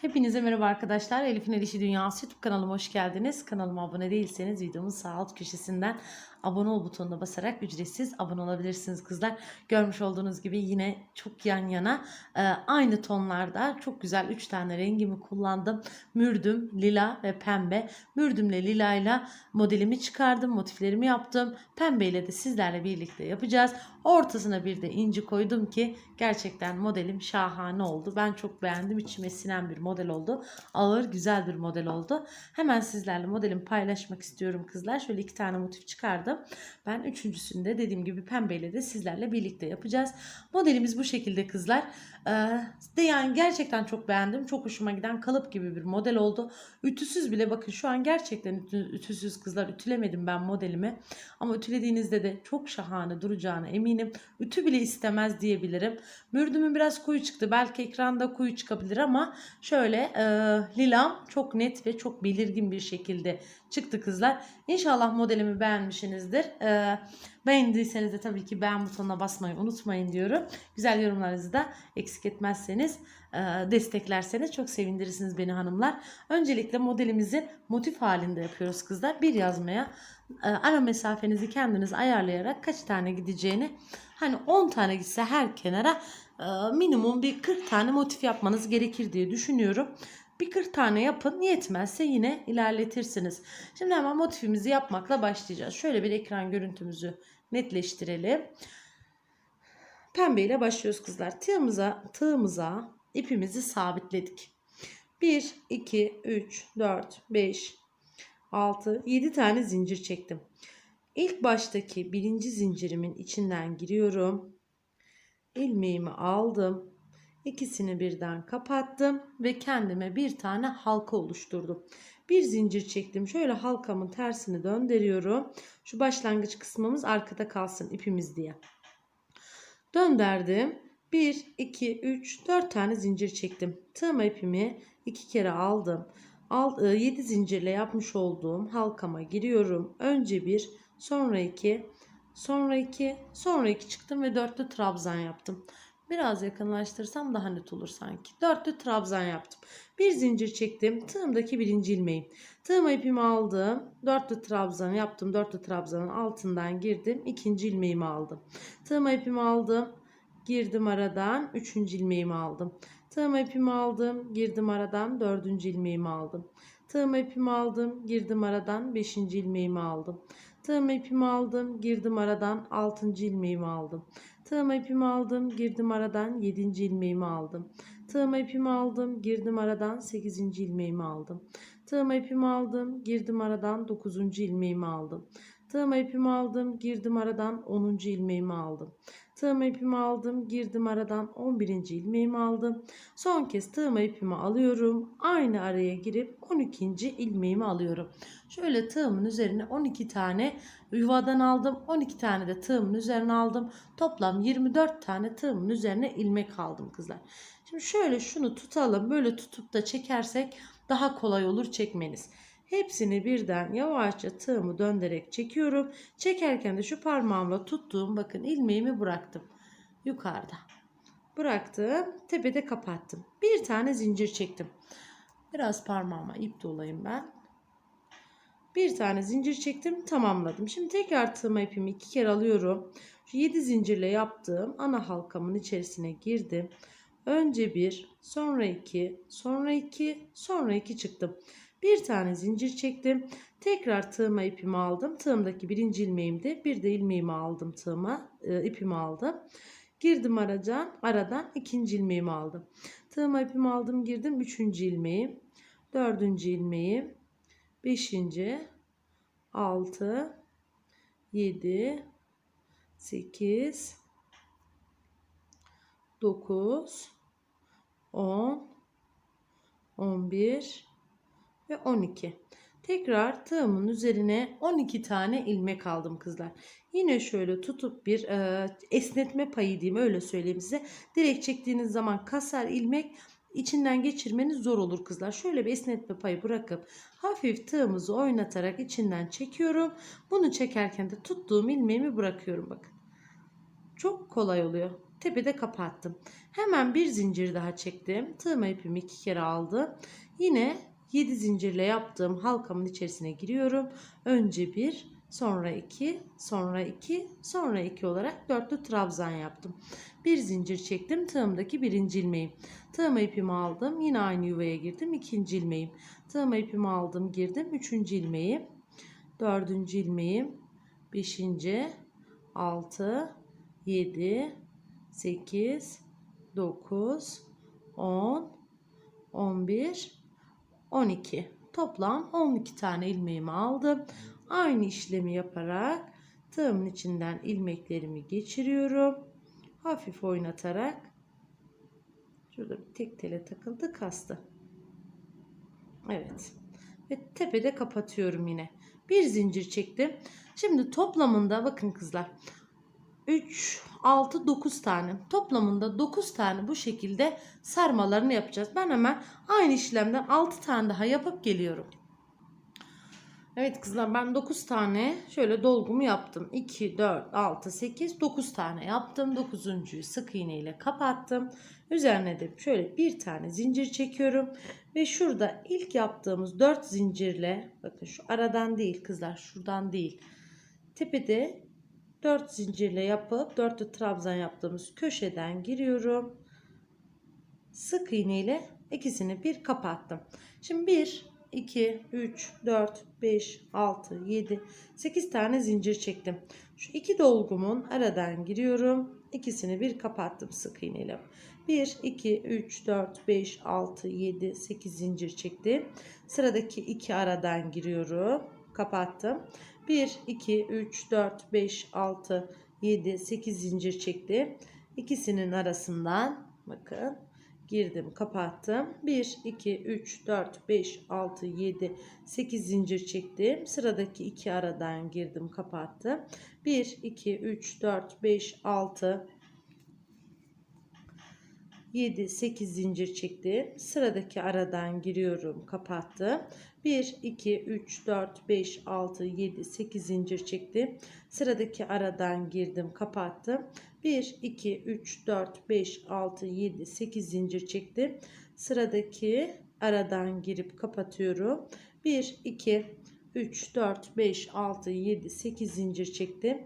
Hepinize merhaba arkadaşlar. Elif'in El Dünyası YouTube kanalıma hoş geldiniz. Kanalıma abone değilseniz videomun sağ alt köşesinden abone ol butonuna basarak ücretsiz abone olabilirsiniz kızlar. Görmüş olduğunuz gibi yine çok yan yana e, aynı tonlarda çok güzel 3 tane rengimi kullandım. Mürdüm, lila ve pembe. Mürdümle lilayla modelimi çıkardım, motiflerimi yaptım. Pembeyle de sizlerle birlikte yapacağız. Ortasına bir de inci koydum ki gerçekten modelim şahane oldu. Ben çok beğendim. İçime sinen bir model oldu. Ağır, güzel bir model oldu. Hemen sizlerle modelimi paylaşmak istiyorum kızlar. Şöyle iki tane motif çıkardım. Ben üçüncüsünde dediğim gibi pembeyle de sizlerle birlikte yapacağız. Modelimiz bu şekilde kızlar. Ee, yani gerçekten çok beğendim. Çok hoşuma giden kalıp gibi bir model oldu. Ütüsüz bile bakın şu an gerçekten ütü- ütüsüz kızlar ütülemedim ben modelimi. Ama ütülediğinizde de çok şahane duracağına eminim. Ütü bile istemez diyebilirim. Mürdümün biraz koyu çıktı. Belki ekranda koyu çıkabilir ama şöyle e, lilam çok net ve çok belirgin bir şekilde çıktı kızlar. İnşallah modelimi beğenmişsinizdir. E, beğendiyseniz de tabii ki beğen butonuna basmayı unutmayın diyorum. Güzel yorumlarınızı da eksik etmezseniz e, desteklerseniz çok sevindirirsiniz beni hanımlar. Öncelikle modelimizi motif halinde yapıyoruz kızlar. Bir yazmaya e, ara mesafenizi kendiniz ayarlayarak kaç tane gideceğini hani 10 tane gitse her kenara e, minimum bir 40 tane motif yapmanız gerekir diye düşünüyorum. Bir 40 tane yapın yetmezse yine ilerletirsiniz. Şimdi hemen motifimizi yapmakla başlayacağız. Şöyle bir ekran görüntümüzü netleştirelim. Pembe ile başlıyoruz kızlar. Tığımıza, tığımıza ipimizi sabitledik. 1, 2, 3, 4, 5, 6, 7 tane zincir çektim. İlk baştaki birinci zincirimin içinden giriyorum. İlmeğimi aldım. İkisini birden kapattım ve kendime bir tane halka oluşturdum. Bir zincir çektim. Şöyle halkamın tersini döndürüyorum. Şu başlangıç kısmımız arkada kalsın ipimiz diye. Döndürdüm. 1, 2, 3, 4 tane zincir çektim. Tığma ipimi iki kere aldım. 7 zincirle yapmış olduğum halkama giriyorum. Önce bir, sonra iki, sonra iki, sonra iki çıktım ve dörtlü trabzan yaptım. Biraz yakınlaştırsam daha net olur sanki. Dörtlü trabzan yaptım. Bir zincir çektim. Tığımdaki birinci ilmeğim. Tığıma ipimi aldım. Dörtlü trabzanı yaptım. Dörtlü trabzanın altından girdim. İkinci ilmeğimi aldım. Tığıma ipimi aldım. Girdim aradan. Üçüncü ilmeğimi aldım. Tığıma ipimi aldım. Girdim aradan. Dördüncü ilmeğimi aldım. Tığıma ipimi aldım. Girdim aradan. Beşinci ilmeğimi aldım. Tığıma ipimi aldım. Girdim aradan. Altıncı ilmeğimi aldım. Tığıma ipimi aldım. Girdim aradan. Yedinci ilmeğimi aldım. Tığıma ipimi aldım. Girdim aradan. Sekizinci ilmeğimi aldım. Tığıma ipimi aldım. Girdim aradan. Dokuzuncu ilmeğimi aldım. Tığıma ipimi aldım. Girdim aradan. Onuncu ilmeğimi aldım. Tığıma ipimi aldım. Girdim aradan 11. ilmeğimi aldım. Son kez tığıma ipimi alıyorum. Aynı araya girip 12. ilmeğimi alıyorum. Şöyle tığımın üzerine 12 tane yuvadan aldım. 12 tane de tığımın üzerine aldım. Toplam 24 tane tığımın üzerine ilmek aldım kızlar. Şimdi şöyle şunu tutalım. Böyle tutup da çekersek daha kolay olur çekmeniz. Hepsini birden yavaşça tığımı döndürerek çekiyorum. Çekerken de şu parmağımla tuttuğum bakın ilmeğimi bıraktım. Yukarıda. Bıraktım. Tepede kapattım. Bir tane zincir çektim. Biraz parmağıma ip dolayayım ben. Bir tane zincir çektim. Tamamladım. Şimdi tekrar tığıma ipimi iki kere alıyorum. Şu 7 zincirle yaptığım ana halkamın içerisine girdim. Önce bir, sonra iki, sonra iki, sonra iki çıktım. Bir tane zincir çektim. Tekrar tığıma ipimi aldım. Tığımdaki birinci ilmeğimde bir de ilmeğimi aldım tığıma. E, ipimi aldım. Girdim aradan, aradan ikinci ilmeğimi aldım. Tığıma ipimi aldım girdim. Üçüncü ilmeğim. Dördüncü ilmeğim. Beşinci. Altı. Yedi. Sekiz. Dokuz. On. On bir ve 12. Tekrar tığımın üzerine 12 tane ilmek aldım kızlar. Yine şöyle tutup bir e, esnetme payı diyeyim öyle söyleyeyim size. Direkt çektiğiniz zaman kasar ilmek içinden geçirmeniz zor olur kızlar. Şöyle bir esnetme payı bırakıp hafif tığımızı oynatarak içinden çekiyorum. Bunu çekerken de tuttuğum ilmeğimi bırakıyorum bakın. Çok kolay oluyor. tepede kapattım. Hemen bir zincir daha çektim. Tığma ipimi iki kere aldım. Yine 7 zincirle yaptığım halkamın içerisine giriyorum. Önce bir, sonra iki, sonra iki, sonra iki olarak dörtlü trabzan yaptım. Bir zincir çektim. Tığımdaki birinci ilmeğim. Tığma ipimi aldım. Yine aynı yuvaya girdim. ikinci ilmeğim. Tığma ipimi aldım. Girdim. Üçüncü ilmeğim. Dördüncü ilmeğim. Beşinci. Altı. Yedi. Sekiz. Dokuz. On. On bir. On iki. Toplam 12 tane ilmeğimi aldım. Aynı işlemi yaparak tığımın içinden ilmeklerimi geçiriyorum. Hafif oynatarak şurada bir tek tele takıldı kastı. Evet. Ve tepede kapatıyorum yine. Bir zincir çektim. Şimdi toplamında bakın kızlar. 3, 6, 9 tane. Toplamında 9 tane bu şekilde sarmalarını yapacağız. Ben hemen aynı işlemden 6 tane daha yapıp geliyorum. Evet kızlar ben 9 tane şöyle dolgumu yaptım. 2, 4, 6, 8, 9 tane yaptım. 9.'yu sık iğne ile kapattım. Üzerine de şöyle bir tane zincir çekiyorum. Ve şurada ilk yaptığımız 4 zincirle bakın şu aradan değil kızlar şuradan değil. Tepede 4 zincirle yapıp 4'lü trabzan yaptığımız köşeden giriyorum. Sık iğne ile ikisini bir kapattım. Şimdi 1, 2, 3, 4, 5, 6, 7, 8 tane zincir çektim. Şu iki dolgumun aradan giriyorum. İkisini bir kapattım sık iğne ile. 1, 2, 3, 4, 5, 6, 7, 8 zincir çektim. Sıradaki iki aradan giriyorum. Kapattım. 1, 2, 3, 4, 5, 6, 7, 8 zincir çektim. İkisinin arasından bakın girdim kapattım. 1, 2, 3, 4, 5, 6, 7, 8 zincir çektim. Sıradaki iki aradan girdim kapattım. 1, 2, 3, 4, 5, 6, 7, 8 zincir çektim. Sıradaki aradan giriyorum kapattım. 1, 2, 3, 4, 5, 6, 7, 8 zincir çektim. Sıradaki aradan girdim kapattım. 1, 2, 3, 4, 5, 6, 7, 8 zincir çektim. Sıradaki aradan girip kapatıyorum. 1, 2, 3, 4, 5, 6, 7, 8 zincir çektim.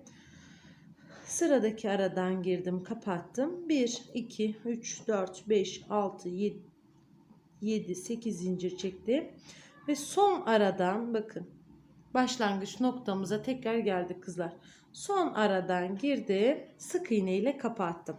Sıradaki aradan girdim kapattım. 1, 2, 3, 4, 5, 6, 7, 7 8 zincir çektim. Ve son aradan bakın başlangıç noktamıza tekrar geldik kızlar. Son aradan girdim. Sık iğne ile kapattım.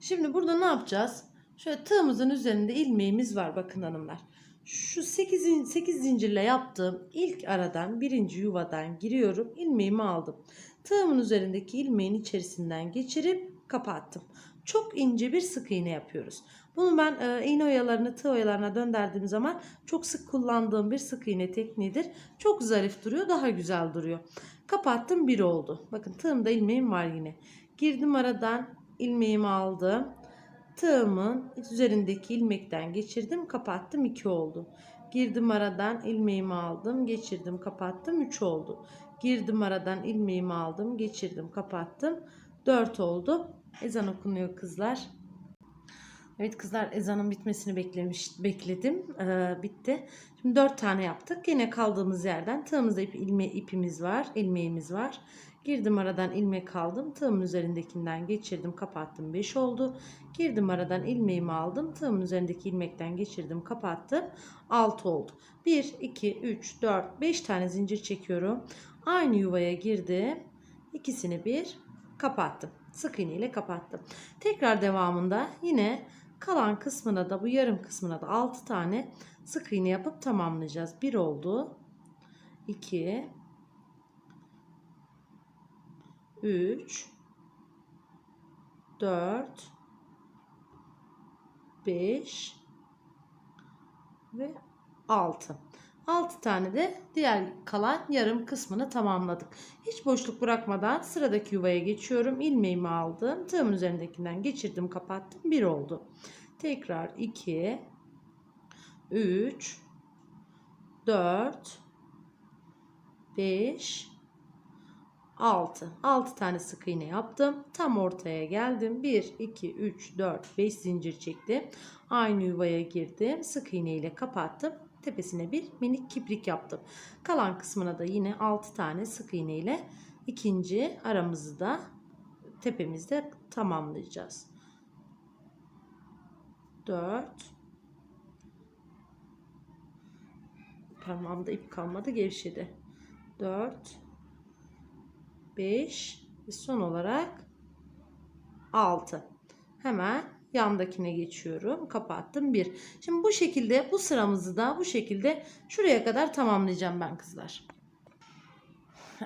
Şimdi burada ne yapacağız? Şöyle tığımızın üzerinde ilmeğimiz var bakın hanımlar. Şu 8, 8 zincirle yaptığım ilk aradan birinci yuvadan giriyorum. ilmeğimi aldım. Tığımın üzerindeki ilmeğin içerisinden geçirip kapattım. Çok ince bir sık iğne yapıyoruz. Bunu ben e, iğne oyalarını tığ oyalarına döndürdüğüm zaman çok sık kullandığım bir sık iğne tekniğidir. Çok zarif duruyor, daha güzel duruyor. Kapattım bir oldu. Bakın tığımda ilmeğim var yine. Girdim aradan ilmeğimi aldım. Tığımın üzerindeki ilmekten geçirdim, kapattım 2 oldu. Girdim aradan ilmeğimi aldım, geçirdim, kapattım 3 oldu. Girdim aradan ilmeğimi aldım, geçirdim, kapattım 4 oldu. Ezan okunuyor kızlar. Evet kızlar ezanın bitmesini beklemiş bekledim. Ee, bitti. Şimdi 4 tane yaptık. Yine kaldığımız yerden tığımızda ip, ilme, ipimiz var, ilmeğimiz var. Girdim aradan ilmek aldım. Tığımın üzerindekinden geçirdim, kapattım. 5 oldu. Girdim aradan ilmeğimi aldım. Tığımın üzerindeki ilmekten geçirdim, kapattım. 6 oldu. 1 2 3 4 5 tane zincir çekiyorum. Aynı yuvaya girdim. İkisini bir kapattım. Sık iğne ile kapattım. Tekrar devamında yine kalan kısmına da bu yarım kısmına da 6 tane sık iğne yapıp tamamlayacağız. 1 oldu. 2 3 4 5 ve 6. 6 tane de diğer kalan yarım kısmını tamamladık. Hiç boşluk bırakmadan sıradaki yuvaya geçiyorum. İlmeğimi aldım. Tığımın üzerindekinden geçirdim, kapattım. 1 oldu. Tekrar 2 3 4 5 6. 6 tane sık iğne yaptım. Tam ortaya geldim. 1, 2, 3, 4, 5 zincir çektim. Aynı yuvaya girdim. Sık iğne ile kapattım. Tepesine bir minik kiprik yaptım. Kalan kısmına da yine 6 tane sık iğne ile ikinci aramızı da tepemizde tamamlayacağız. 4 Parmağımda ip kalmadı gevşedi. 4 5 ve son olarak 6. Hemen yandakine geçiyorum. Kapattım 1. Şimdi bu şekilde bu sıramızı da bu şekilde şuraya kadar tamamlayacağım ben kızlar.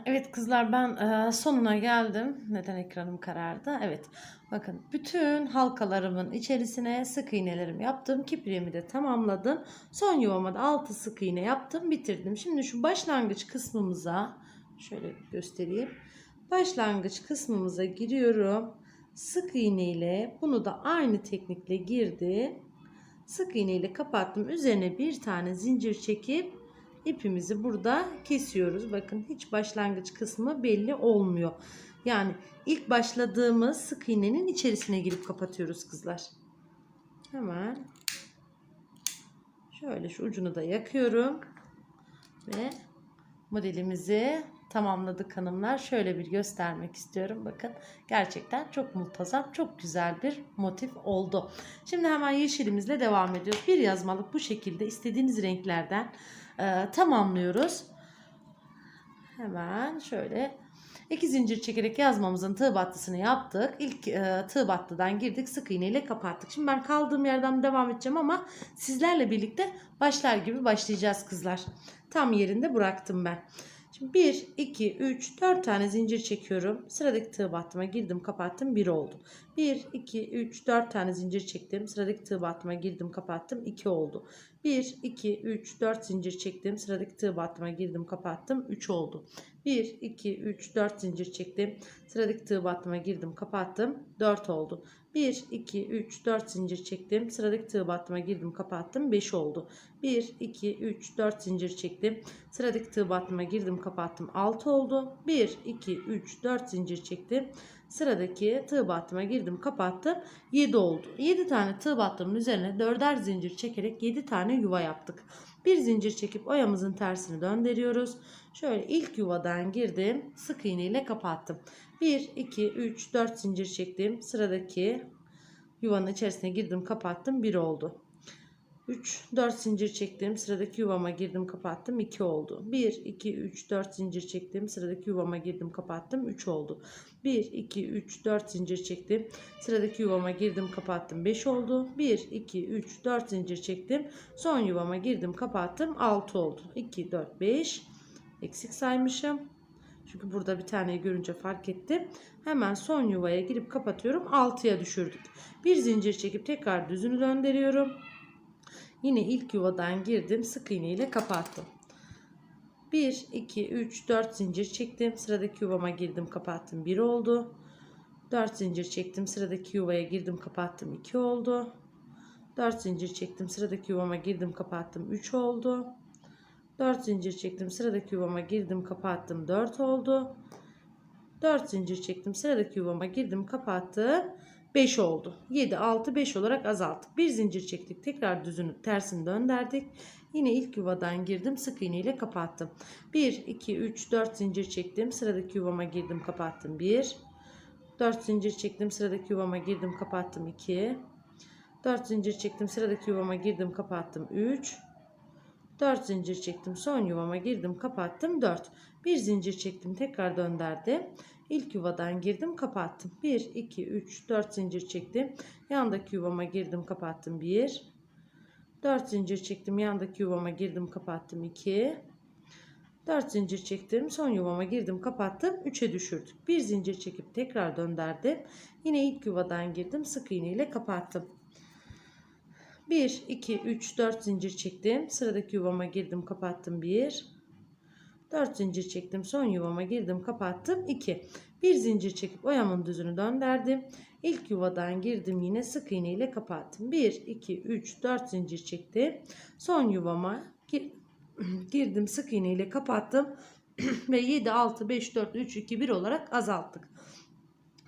Evet kızlar ben e, sonuna geldim. Neden ekranım karardı? Evet. Bakın bütün halkalarımın içerisine sık iğnelerimi yaptım. Kipriğimi de tamamladım. Son yuvama da 6 sık iğne yaptım. Bitirdim. Şimdi şu başlangıç kısmımıza şöyle göstereyim. Başlangıç kısmımıza giriyorum. Sık iğne ile bunu da aynı teknikle girdim. Sık iğne ile kapattım. Üzerine bir tane zincir çekip ipimizi burada kesiyoruz. Bakın hiç başlangıç kısmı belli olmuyor. Yani ilk başladığımız sık iğnenin içerisine girip kapatıyoruz kızlar. Hemen şöyle şu ucunu da yakıyorum ve modelimizi tamamladık hanımlar. Şöyle bir göstermek istiyorum. Bakın gerçekten çok muntazam, çok güzel bir motif oldu. Şimdi hemen yeşilimizle devam ediyoruz. Bir yazmalık bu şekilde istediğiniz renklerden e, tamamlıyoruz. Hemen şöyle iki zincir çekerek yazmamızın tığ battısını yaptık. İlk e, tığ battıdan girdik sık iğne ile kapattık. Şimdi ben kaldığım yerden devam edeceğim ama sizlerle birlikte başlar gibi başlayacağız kızlar. Tam yerinde bıraktım ben. Şimdi 1, 2, 3, 4 tane zincir çekiyorum. Sıradaki tığ battıma girdim kapattım 1 oldu. 1, 2, 3, 4 tane zincir çektim. Sıradaki tığ battıma girdim kapattım 2 oldu. 1, 2, 3, 4 zincir çektim. Sıradaki tığ battıma girdim kapattım 3 oldu. 1, 2, 3, 4 zincir çektim. Sıradaki tığ battıma girdim kapattım 4 oldu. 1, 2, 3, 4 zincir çektim. Sıradaki tığ battıma girdim kapattım 5 oldu. 1, 2, 3, 4 zincir çektim. Sıradaki tığ battıma girdim kapattım 6 oldu. 1, 2, 3, 4 zincir çektim. Sıradaki tığ battıma girdim kapattım 7 oldu. 7 tane tığ battımın üzerine 4'er zincir çekerek 7 tane yuva yaptık. Bir zincir çekip oyamızın tersini döndürüyoruz. Şöyle ilk yuvadan girdim. Sık iğne ile kapattım. 1, 2, 3, 4 zincir çektim. Sıradaki yuvanın içerisine girdim kapattım. 1 oldu. 3, 4 zincir çektim. Sıradaki yuvama girdim kapattım. 2 oldu. 1, 2, 3, 4 zincir çektim. Sıradaki yuvama girdim kapattım. 3 oldu. 1, 2, 3, 4 zincir çektim. Sıradaki yuvama girdim kapattım. 5 oldu. 1, 2, 3, 4 zincir çektim. Son yuvama girdim kapattım. 6 oldu. 2, 4, 5. Eksik saymışım. Çünkü burada bir taneyi görünce fark ettim. Hemen son yuvaya girip kapatıyorum. 6'ya düşürdük. Bir zincir çekip tekrar düzünü döndürüyorum. Yine ilk yuvadan girdim. Sık iğne ile kapattım. 1, 2, 3, 4 zincir çektim. Sıradaki yuvama girdim kapattım. 1 oldu. 4 zincir çektim. Sıradaki yuvaya girdim kapattım. 2 oldu. 4 zincir çektim. Sıradaki yuvama girdim kapattım. 3 oldu. 4 zincir çektim. Sıradaki yuvama girdim kapattım. 4 oldu. 4 zincir çektim. Sıradaki yuvama girdim kapattım. 5 oldu. 7, 6, 5 olarak azalttık. Bir zincir çektik. Tekrar düzünü tersini döndürdük. Yine ilk yuvadan girdim. Sık iğne ile kapattım. 1, 2, 3, 4 zincir çektim. Sıradaki yuvama girdim kapattım. 1, 4 zincir çektim. Sıradaki yuvama girdim kapattım. 2, 4 zincir çektim. Sıradaki yuvama girdim kapattım. 3, 4 zincir çektim. Son yuvama girdim kapattım. 4. Bir zincir çektim. Tekrar döndürdüm. İlk yuvadan girdim kapattım. 1, 2, 3, 4 zincir çektim. Yandaki yuvama girdim kapattım. 1, 4 zincir çektim. Yandaki yuvama girdim kapattım. 2, 4 zincir çektim. Son yuvama girdim kapattım. 3'e düşürdük. Bir zincir çekip tekrar döndürdüm. Yine ilk yuvadan girdim. Sık iğne ile kapattım. 1, 2, 3, 4 zincir çektim. Sıradaki yuvama girdim kapattım. 1, 4 zincir çektim. Son yuvama girdim kapattım. 2. Bir zincir çekip oyamın düzünü döndürdüm. İlk yuvadan girdim yine sık iğne ile kapattım. 1, 2, 3, 4 zincir çektim. Son yuvama gir- girdim sık iğne ile kapattım. ve 7 6 5 4 3 2 1 olarak azalttık.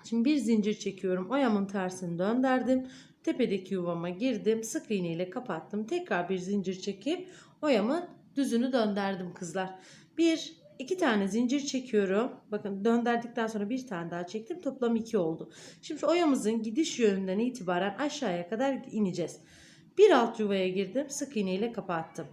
Şimdi bir zincir çekiyorum. Oyamın tersini döndürdüm. Tepedeki yuvama girdim. Sık iğne ile kapattım. Tekrar bir zincir çekip oyamın düzünü döndürdüm kızlar. Bir, iki tane zincir çekiyorum. Bakın döndürdükten sonra bir tane daha çektim. Toplam iki oldu. Şimdi oyamızın gidiş yönünden itibaren aşağıya kadar ineceğiz. Bir alt yuvaya girdim. Sık iğne ile kapattım.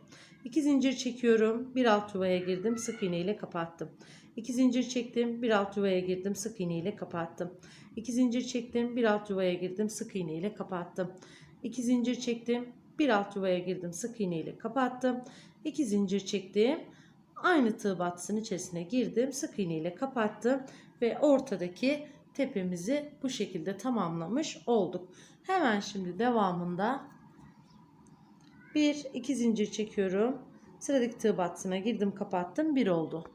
İki zincir çekiyorum. Bir alt yuvaya girdim. Sık iğne ile kapattım. İki zincir çektim. Bir alt yuvaya girdim. Sık iğne ile kapattım. İki zincir çektim. Bir alt yuvaya girdim. Sık iğne ile kapattım. İki zincir çektim. Bir alt yuvaya girdim. Sık iğne ile kapattım. İki zincir çektim. Aynı tığ battısının içerisine girdim. Sık iğne ile kapattım. Ve ortadaki tepemizi bu şekilde tamamlamış olduk. Hemen şimdi devamında bir iki zincir çekiyorum. Sıradaki tığ battısına girdim kapattım. Bir oldu.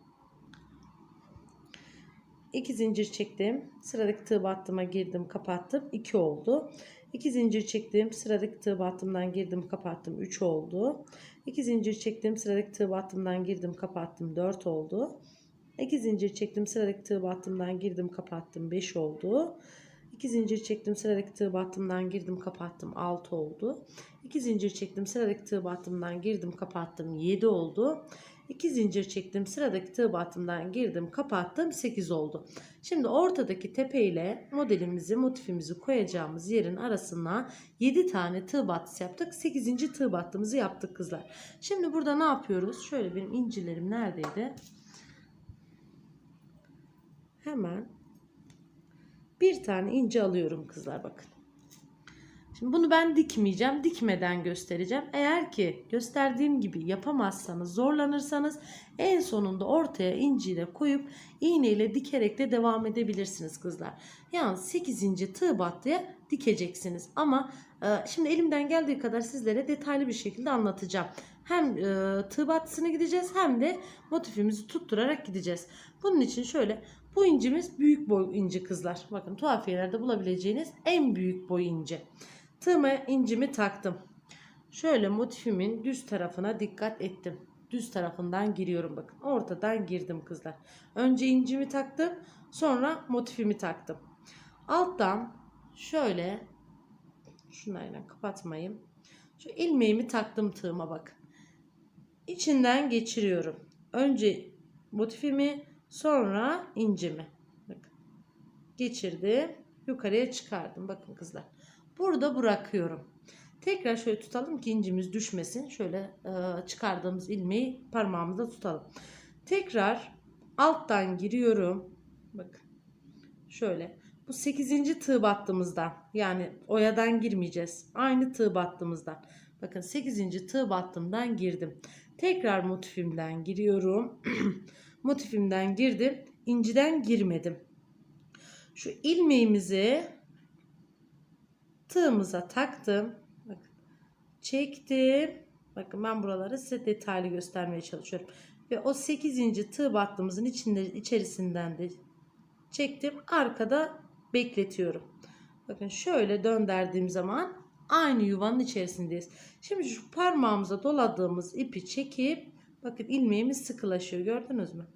2 zincir çektim. Sıradaki tığ battıma girdim, kapattım. 2 oldu. 2 zincir çektim. Sıradaki tığ battımdan girdim, kapattım. 3 oldu. 2 zincir çektim. Sıradaki tığ battımdan girdim, kapattım. 4 oldu. 2 zincir çektim. Sıradaki tığ battımdan girdim, kapattım. 5 oldu. 2 zincir çektim. Sıradaki tığ battımdan girdim, kapattım. 6 oldu. 2 zincir çektim. Sıradaki tığ battımdan girdim, kapattım. 7 oldu. 2 zincir çektim. Sıradaki tığ battımdan girdim, kapattım. 8 oldu. Şimdi ortadaki tepe ile modelimizi, motifimizi koyacağımız yerin arasına 7 tane tığ battısı yaptık. 8. tığ battığımızı yaptık kızlar. Şimdi burada ne yapıyoruz? Şöyle benim incilerim neredeydi? Hemen bir tane ince alıyorum kızlar bakın. Şimdi bunu ben dikmeyeceğim. Dikmeden göstereceğim. Eğer ki gösterdiğim gibi yapamazsanız, zorlanırsanız en sonunda ortaya inciyle koyup iğneyle dikerek de devam edebilirsiniz kızlar. Yani 8. tığ battıya dikeceksiniz. Ama e, şimdi elimden geldiği kadar sizlere detaylı bir şekilde anlatacağım. Hem e, tığ battısını gideceğiz hem de motifimizi tutturarak gideceğiz. Bunun için şöyle bu incimiz büyük boy inci kızlar. Bakın tuhafiyelerde bulabileceğiniz en büyük boy inci. Tığıma incimi taktım. Şöyle motifimin düz tarafına dikkat ettim. Düz tarafından giriyorum bakın. Ortadan girdim kızlar. Önce incimi taktım. Sonra motifimi taktım. Alttan şöyle şunlarla kapatmayayım. Şu ilmeğimi taktım tığıma bakın. İçinden geçiriyorum. Önce motifimi sonra incimi. Bakın. Geçirdim. Yukarıya çıkardım. Bakın kızlar. Burada bırakıyorum. Tekrar şöyle tutalım ki incimiz düşmesin. Şöyle e, çıkardığımız ilmeği parmağımızda tutalım. Tekrar alttan giriyorum. Bakın. Şöyle. Bu 8. tığ battığımızdan yani oyadan girmeyeceğiz. Aynı tığ battığımızdan. Bakın 8. tığ battığımdan girdim. Tekrar motifimden giriyorum. motifimden girdim. inciden girmedim. Şu ilmeğimizi tığımıza taktım. Bakın. Çektim. Bakın ben buraları size detaylı göstermeye çalışıyorum. Ve o 8. tığ battığımızın içinde, içerisinden de çektim. Arkada bekletiyorum. Bakın şöyle döndürdüğüm zaman aynı yuvanın içerisindeyiz. Şimdi şu parmağımıza doladığımız ipi çekip bakın ilmeğimiz sıkılaşıyor. Gördünüz mü?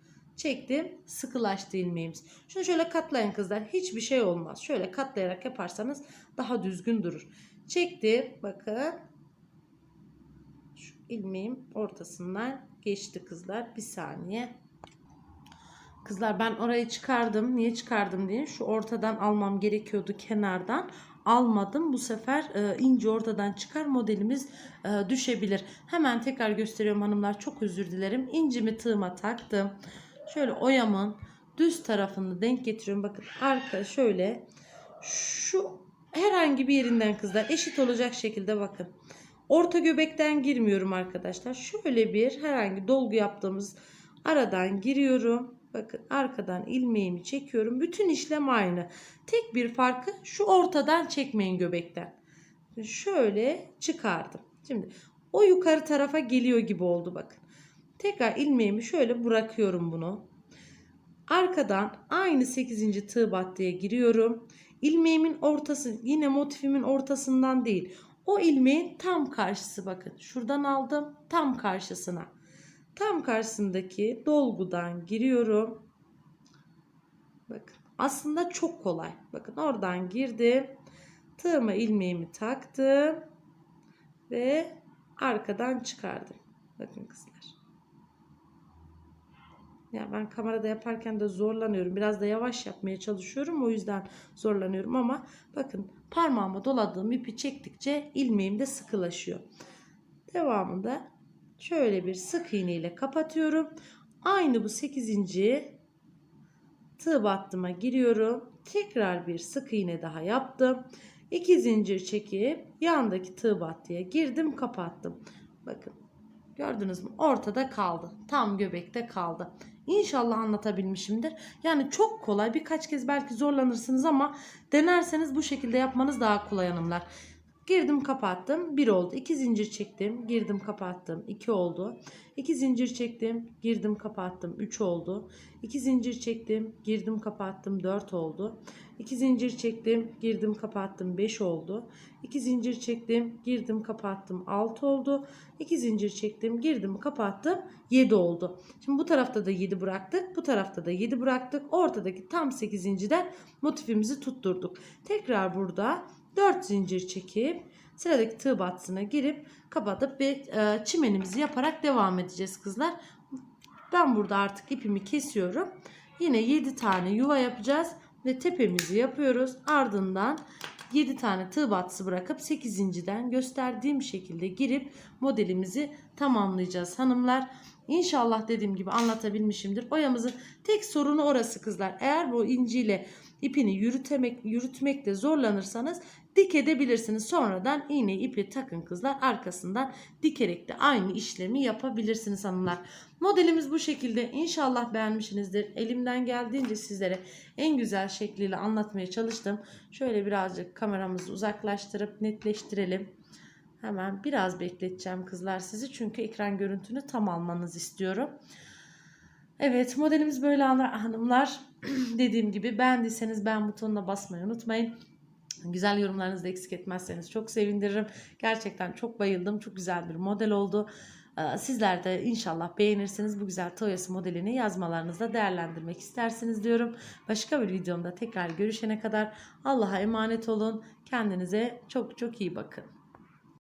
Çektim. Sıkılaştı ilmeğimiz. Şunu şöyle katlayın kızlar. Hiçbir şey olmaz. Şöyle katlayarak yaparsanız daha düzgün durur. Çektim. Bakın. Şu ilmeğim ortasından geçti kızlar. Bir saniye. Kızlar ben orayı çıkardım. Niye çıkardım diye. Şu ortadan almam gerekiyordu kenardan. Almadım. Bu sefer e, ince ortadan çıkar modelimiz e, düşebilir. Hemen tekrar gösteriyorum hanımlar. Çok özür dilerim. İncimi tığıma taktım. Şöyle oyamın düz tarafını denk getiriyorum. Bakın arka şöyle şu herhangi bir yerinden kızlar eşit olacak şekilde bakın. Orta göbekten girmiyorum arkadaşlar. Şöyle bir herhangi dolgu yaptığımız aradan giriyorum. Bakın arkadan ilmeğimi çekiyorum. Bütün işlem aynı. Tek bir farkı şu ortadan çekmeyin göbekten. Şöyle çıkardım. Şimdi o yukarı tarafa geliyor gibi oldu bakın. Tekrar ilmeğimi şöyle bırakıyorum bunu. Arkadan aynı 8. tığ battıya giriyorum. İlmeğimin ortası yine motifimin ortasından değil. O ilmeğin tam karşısı bakın. Şuradan aldım tam karşısına. Tam karşısındaki dolgudan giriyorum. Bakın aslında çok kolay. Bakın oradan girdim. Tığıma ilmeğimi taktım. Ve arkadan çıkardım. Bakın kızlar. Ya ben kamerada yaparken de zorlanıyorum. Biraz da yavaş yapmaya çalışıyorum. O yüzden zorlanıyorum ama bakın parmağıma doladığım ipi çektikçe ilmeğim de sıkılaşıyor. Devamında şöyle bir sık iğne ile kapatıyorum. Aynı bu 8. tığ battıma giriyorum. Tekrar bir sık iğne daha yaptım. 2 zincir çekip yandaki tığ battıya girdim, kapattım. Bakın Gördünüz mü? Ortada kaldı. Tam göbekte kaldı. İnşallah anlatabilmişimdir. Yani çok kolay. Birkaç kez belki zorlanırsınız ama denerseniz bu şekilde yapmanız daha kolay hanımlar. Girdim kapattım. 1 oldu. 2 zincir çektim. Girdim kapattım. 2 oldu. 2 zincir çektim. Girdim kapattım. 3 oldu. 2 zincir çektim. Girdim kapattım. 4 oldu. 2 zincir çektim. Girdim kapattım. 5 oldu. 2 zincir çektim. Girdim kapattım. 6 oldu. 2 zincir çektim. Girdim kapattım. 7 oldu. Şimdi bu tarafta da 7 bıraktık. Bu tarafta da 7 bıraktık. Ortadaki tam 8. de motifimizi tutturduk. Tekrar burada 4 zincir çekip sıradaki tığ battısına girip kapatıp ve e, çimenimizi yaparak devam edeceğiz kızlar. Ben burada artık ipimi kesiyorum. Yine 7 tane yuva yapacağız ve tepemizi yapıyoruz. Ardından 7 tane tığ battısı bırakıp 8.den gösterdiğim şekilde girip modelimizi tamamlayacağız hanımlar. İnşallah dediğim gibi anlatabilmişimdir. Boyamızın tek sorunu orası kızlar. Eğer bu inciyle ipini yürütmek, yürütmekte zorlanırsanız dik edebilirsiniz. Sonradan iğne ipi takın kızlar. Arkasından dikerek de aynı işlemi yapabilirsiniz hanımlar. Modelimiz bu şekilde. İnşallah beğenmişsinizdir. Elimden geldiğince sizlere en güzel şekliyle anlatmaya çalıştım. Şöyle birazcık kameramızı uzaklaştırıp netleştirelim. Hemen biraz bekleteceğim kızlar sizi. Çünkü ekran görüntünü tam almanızı istiyorum. Evet modelimiz böyle hanımlar. Dediğim gibi beğendiyseniz beğen butonuna basmayı unutmayın. Güzel yorumlarınızı da eksik etmezseniz çok sevinirim. Gerçekten çok bayıldım. Çok güzel bir model oldu. Ee, Sizler de inşallah beğenirsiniz bu güzel Toyası modelini yazmalarınızda değerlendirmek istersiniz diyorum. Başka bir videomda tekrar görüşene kadar Allah'a emanet olun. Kendinize çok çok iyi bakın.